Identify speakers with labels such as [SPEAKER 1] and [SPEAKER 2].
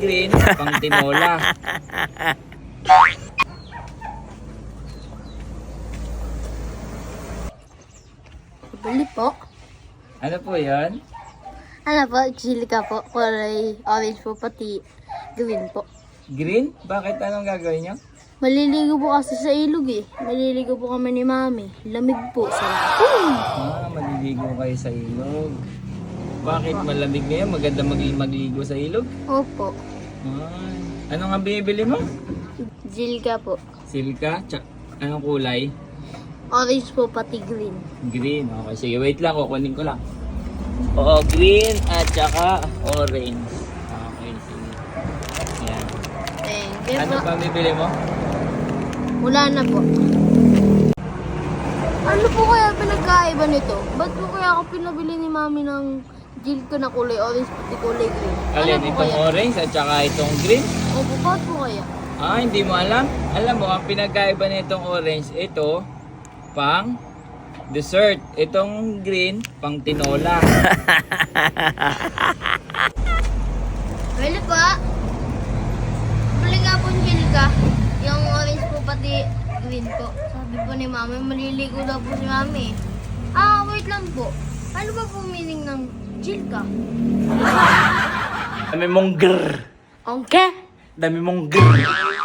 [SPEAKER 1] green, pang tinola.
[SPEAKER 2] Bali po.
[SPEAKER 1] Ano po yan?
[SPEAKER 2] Ano po, chilika po. Kulay orange po, pati green po.
[SPEAKER 1] Green? Bakit anong gagawin nyo?
[SPEAKER 2] Maliligo po kasi sa ilog eh. Maliligo po kami ni mami. Lamig po. Sarap.
[SPEAKER 1] Ah, maliligo kayo sa ilog. Bakit malamig ngayon? Maganda mag magligo sa ilog?
[SPEAKER 2] Opo.
[SPEAKER 1] Ah, ano nga binibili mo?
[SPEAKER 2] Jilka po.
[SPEAKER 1] Silka? Tsa anong kulay?
[SPEAKER 2] Orange po, pati green.
[SPEAKER 1] Green. Okay, sige. Wait lang. Kukunin ko lang. Oo, green at saka orange. Okay, sige. Yan.
[SPEAKER 2] Thank you
[SPEAKER 1] Ano
[SPEAKER 2] po.
[SPEAKER 1] pa bibili mo?
[SPEAKER 2] Wala na po. Ano po kaya pinagkaiba nito? Ba't po kaya ako pinabili ni mami ng Jilka na kulay orange, pati kulay green?
[SPEAKER 1] Alin,
[SPEAKER 2] ano
[SPEAKER 1] itong
[SPEAKER 2] kaya?
[SPEAKER 1] orange at saka itong green?
[SPEAKER 2] Opo, ba't po kaya?
[SPEAKER 1] Ah, hindi mo alam? Alam mo, ang pinagkaiba nitong orange, ito, pang dessert. Itong green, pang tinola.
[SPEAKER 2] Pwede po. Bili nga po yung Jilka. Yung orange po, pati green po. Sabi po ni mami, maliligo daw po si mami. Ah, wait lang po. Ano ba po meaning ng Jilka?
[SPEAKER 1] Dami mong grrr.
[SPEAKER 2] Okay.
[SPEAKER 1] Dami mong grrr.